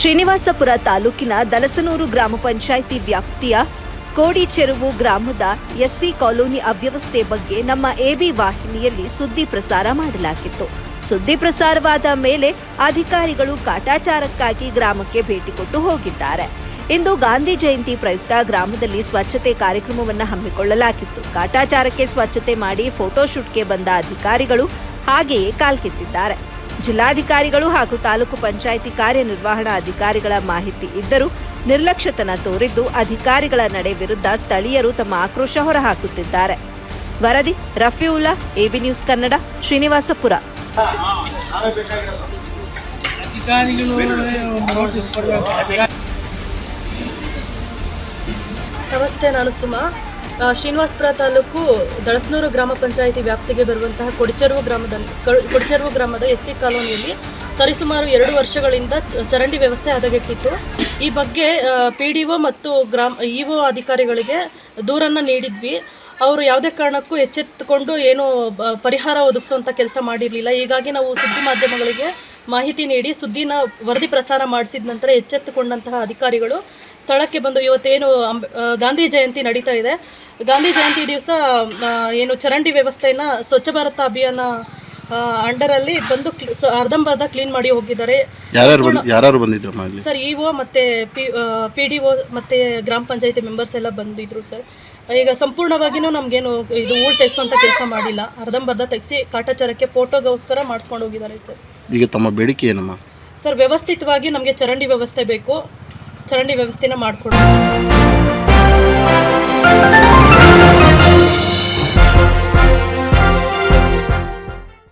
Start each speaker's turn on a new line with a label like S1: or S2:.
S1: ಶ್ರೀನಿವಾಸಪುರ ತಾಲೂಕಿನ ದಲಸನೂರು ಗ್ರಾಮ ಪಂಚಾಯಿತಿ ವ್ಯಾಪ್ತಿಯ ಕೋಡಿಚೆರುವು ಗ್ರಾಮದ ಎಸ್ಸಿ ಕಾಲೋನಿ ಅವ್ಯವಸ್ಥೆ ಬಗ್ಗೆ ನಮ್ಮ ಎಬಿ ವಾಹಿನಿಯಲ್ಲಿ ಸುದ್ದಿ ಪ್ರಸಾರ ಮಾಡಲಾಗಿತ್ತು. ಸುದ್ದಿ ಪ್ರಸಾರವಾದ ಮೇಲೆ ಅಧಿಕಾರಿಗಳು ಕಾಟಾಚಾರಕ್ಕಾಗಿ ಗ್ರಾಮಕ್ಕೆ ಭೇಟಿ ಕೊಟ್ಟು ಹೋಗಿದ್ದಾರೆ. ಇಂದು ಗಾಂಧಿ ಜಯಂತಿ ಪ್ರಯುಕ್ತ ಗ್ರಾಮದಲ್ಲಿ ಸ್ವಚ್ಛತೆ ಕಾರ್ಯಕ್ರಮವನ್ನು ಹಮ್ಮಿಕೊಳ್ಳಲಾಗಿತ್ತು. ಕಾಟಾಚಾರಕ್ಕೆ ಸ್ವಚ್ಛತೆ ಮಾಡಿ ಫೋಟೋಶೂಟ್ಗೆ ಬಂದ ಅಧಿಕಾರಿಗಳು ಹಾಗೆಯೇ ಕಾಲ್ಕಿತ್ತಿದ್ದಾರೆ. ಜಿಲ್ಲಾಧಿಕಾರಿಗಳು ಹಾಗೂ ತಾಲೂಕು ಪಂಚಾಯಿತಿ ಕಾರ್ಯನಿರ್ವಹಣಾ ಅಧಿಕಾರಿಗಳ ಮಾಹಿತಿ ಇದ್ದರೂ ನಿರ್ಲಕ್ಷ್ಯತನ ತೋರಿದ್ದು ಅಧಿಕಾರಿಗಳ ನಡೆ ವಿರುದ್ಧ ಸ್ಥಳೀಯರು ತಮ್ಮ ಆಕ್ರೋಶ ಹೊರಹಾಕುತ್ತಿದ್ದಾರೆ. ವರದಿ ರಫಿಯುಲ್ಲಾ ಎಬಿ ನ್ಯೂಸ್ ಕನ್ನಡ, ಶ್ರೀನಿವಾಸಪುರ.
S2: ನಮಸ್ತೆ ನಾನು ಸುಮಾ. ಶ್ರೀನಿವಾಸಪುರ ತಾಲೂಕು ದಳಸ್ನೂರು ಗ್ರಾಮ ಪಂಚಾಯಿತಿ ವ್ಯಾಪ್ತಿಗೆ ಬರುವಂತಹ ಕೊಡಿಚೆರುವು ಗ್ರಾಮದಲ್ಲಿ ಕೊಡಿಚೆರುವು ಗ್ರಾಮದ ಎಸ್ ಸಿ ಕಾಲೋನಿಯಲ್ಲಿ ಸರಿಸುಮಾರು ಎರಡು ವರ್ಷಗಳಿಂದ ಚರಂಡಿ ವ್ಯವಸ್ಥೆ ಹದಗೆಟ್ಟಿತ್ತು ಈ ಬಗ್ಗೆ ಪಿ ಡಿ ಒ ಮತ್ತು ಗ್ರಾಮ, ಇ ಒ ಅಧಿಕಾರಿಗಳಿಗೆ ದೂರನ್ನು ನೀಡಿದ್ವಿ. ಅವರು ಯಾವುದೇ ಕಾರಣಕ್ಕೂ ಎಚ್ಚೆತ್ತುಕೊಂಡು ಏನು ಪರಿಹಾರ ಒದಗಿಸುವಂಥ ಕೆಲಸ ಮಾಡಿರಲಿಲ್ಲ. ಹೀಗಾಗಿ ನಾವು ಸುದ್ದಿ ಮಾಧ್ಯಮಗಳಿಗೆ ಮಾಹಿತಿ ನೀಡಿ ಸುದ್ದಿನ ವರದಿ ಪ್ರಸಾರ ಮಾಡಿಸಿದ ನಂತರ ಎಚ್ಚೆತ್ತುಕೊಂಡಂತಹ ಅಧಿಕಾರಿಗಳು ಸ್ಥಳಕ್ಕೆ ಬಂದು ಇವತ್ತೇನು ಅಂಬ್- ಗಾಂಧಿ ಜಯಂತಿ ನಡೀತಾ ಇದೆ. ಗಾಂಧಿ ಜಯಂತಿ ದಿವಸ ಏನು ಚರಂಡಿ ವ್ಯವಸ್ಥೆಯನ್ನು ಸ್ವಚ್ಛ ಭಾರತ ಅಭಿಯಾನ ಅಂಡರಲ್ಲಿ ಬಂದು ಅರ್ಧಂಬರ್ಧ ಕ್ಲೀನ್ ಮಾಡಿ ಹೋಗಿದ್ದಾರೆ. ಸರ್ ಇ ಒ ಮತ್ತು ಪಿ ಡಿ ಒ ಮತ್ತು ಗ್ರಾಮ ಪಂಚಾಯತಿ ಮೆಂಬರ್ಸ್ ಎಲ್ಲ ಬಂದಿದ್ರು ಸರ್. ಈಗ ಸಂಪೂರ್ಣವಾಗಿಯೂ ನಮಗೇನು ಇದು ಊರ್ ತೆಗೆಸೋಂಥ ಕೆಲಸ ಮಾಡಿಲ್ಲ. ಅರ್ಧಂಬರ್ಧ ತೆಗೆಸಿ ಕಾಟಾಚಾರಕ್ಕೆ ಫೋಟೋಗೋಸ್ಕರ ಮಾಡಿಸ್ಕೊಂಡು ಹೋಗಿದ್ದಾರೆ ಸರ್.
S3: ಈಗ ತಮ್ಮ ಬೇಡಿಕೆ ಏನಮ್ಮ
S2: ಸರ್ ವ್ಯವಸ್ಥಿತವಾಗಿ ನಮಗೆ ಚರಂಡಿ ವ್ಯವಸ್ಥೆ ಬೇಕು. ಚರಂಡಿ ವ್ಯವಸ್ಥೆನ ಮಾಡಿಕೊಡಿ